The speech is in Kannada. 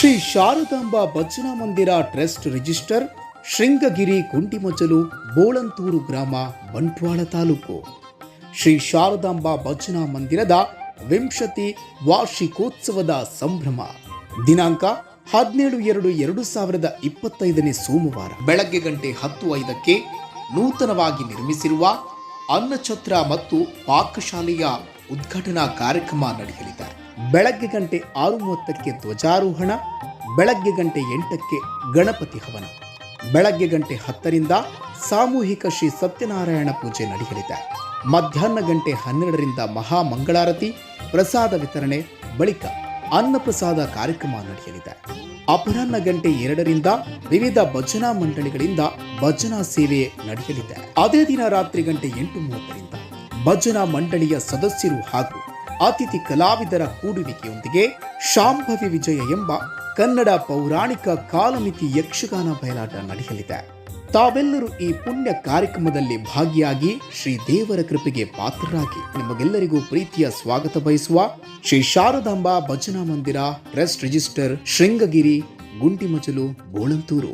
ಶ್ರೀ ಶಾರದಾಂಬಾ ಭಜನಾ ಮಂದಿರ ಟ್ರಸ್ಟ್ ರಿಜಿಸ್ಟರ್ ಶೃಂಗಗಿರಿ ಕುಂಟಿಮಜಲು ಬೋಳಂತೂರು ಗ್ರಾಮ ಬಂಟ್ವಾಳ ತಾಲೂಕು. ಶ್ರೀ ಶಾರದಾಂಬಾ ಭಜನಾ ಮಂದಿರದ ವಿಂಶತಿ ವಾರ್ಷಿಕೋತ್ಸವದ ಸಂಭ್ರಮ. ದಿನಾಂಕ ಹದಿನೇಳು ಎರಡು ಎರಡು ಸಾವಿರದ ಇಪ್ಪತ್ತೈದನೇ ಸೋಮವಾರ. ಬೆಳಗ್ಗೆ ಗಂಟೆ ಹತ್ತು ಐದಕ್ಕೆ ನೂತನವಾಗಿ ನಿರ್ಮಿಸಿರುವ ಅನ್ನಛತ್ರ ಮತ್ತು ಪಾಕಶಾಲೆಯ ಉದ್ಘಾಟನಾ ಕಾರ್ಯಕ್ರಮ ನಡೆಯಲಿದೆ. ಬೆಳಗ್ಗೆ ಗಂಟೆ ಆರು ಮೂವತ್ತಕ್ಕೆ ಧ್ವಜಾರೋಹಣ, ಬೆಳಗ್ಗೆ ಗಂಟೆ ಎಂಟಕ್ಕೆ ಗಣಪತಿ ಹವನ. ಬೆಳಗ್ಗೆ ಗಂಟೆ ಹತ್ತರಿಂದ ಸಾಮೂಹಿಕ ಶ್ರೀ ಸತ್ಯನಾರಾಯಣ ಪೂಜೆ ನಡೆಯಲಿದೆ. ಮಧ್ಯಾಹ್ನ ಗಂಟೆ ಹನ್ನೆರಡರಿಂದ ಮಹಾಮಂಗಳಾರತಿ, ಪ್ರಸಾದ ವಿತರಣೆ, ಬಳಿಕ ಅನ್ನಪ್ರಸಾದ ಕಾರ್ಯಕ್ರಮ ನಡೆಯಲಿದೆ. ಅಪರಾಹ್ನ ಗಂಟೆ ಎರಡರಿಂದ ವಿವಿಧ ಭಜನಾ ಮಂಡಳಿಗಳಿಂದ ಭಜನಾ ಸೇವೆ ನಡೆಯಲಿದೆ. ಅದೇ ದಿನ ರಾತ್ರಿ ಗಂಟೆ ಎಂಟು ಮೂವತ್ತರಿಂದ ಭಜನಾ ಮಂಡಳಿಯ ಸದಸ್ಯರು ಹಾಗೂ ಅತಿಥಿ ಕಲಾವಿದರ ಕೂಡುವಿಕೆಯೊಂದಿಗೆ ಶಾಂಭವಿ ವಿಜಯ ಎಂಬ ಕನ್ನಡ ಪೌರಾಣಿಕ ಕಾಲಮಿತಿ ಯಕ್ಷಗಾನ ಬಯಲಾಟ ನಡೆಯಲಿದೆ. ತಾವೆಲ್ಲರೂ ಈ ಪುಣ್ಯ ಕಾರ್ಯಕ್ರಮದಲ್ಲಿ ಭಾಗಿಯಾಗಿ ಶ್ರೀ ದೇವರ ಕೃಪೆಗೆ ಪಾತ್ರರಾಗಿ ನಿಮಗೆಲ್ಲರಿಗೂ ಪ್ರೀತಿಯ ಸ್ವಾಗತ ಬಯಸುವ ಶ್ರೀ ಶಾರದಾಂಬಾ ಭಜನಾ ಮಂದಿರ ಟ್ರಸ್ಟ್ ರಿಜಿಸ್ಟರ್ ಶೃಂಗಗಿರಿ, ಗುಂಡಿಮಜಲು ಬೋಳಂತೂರು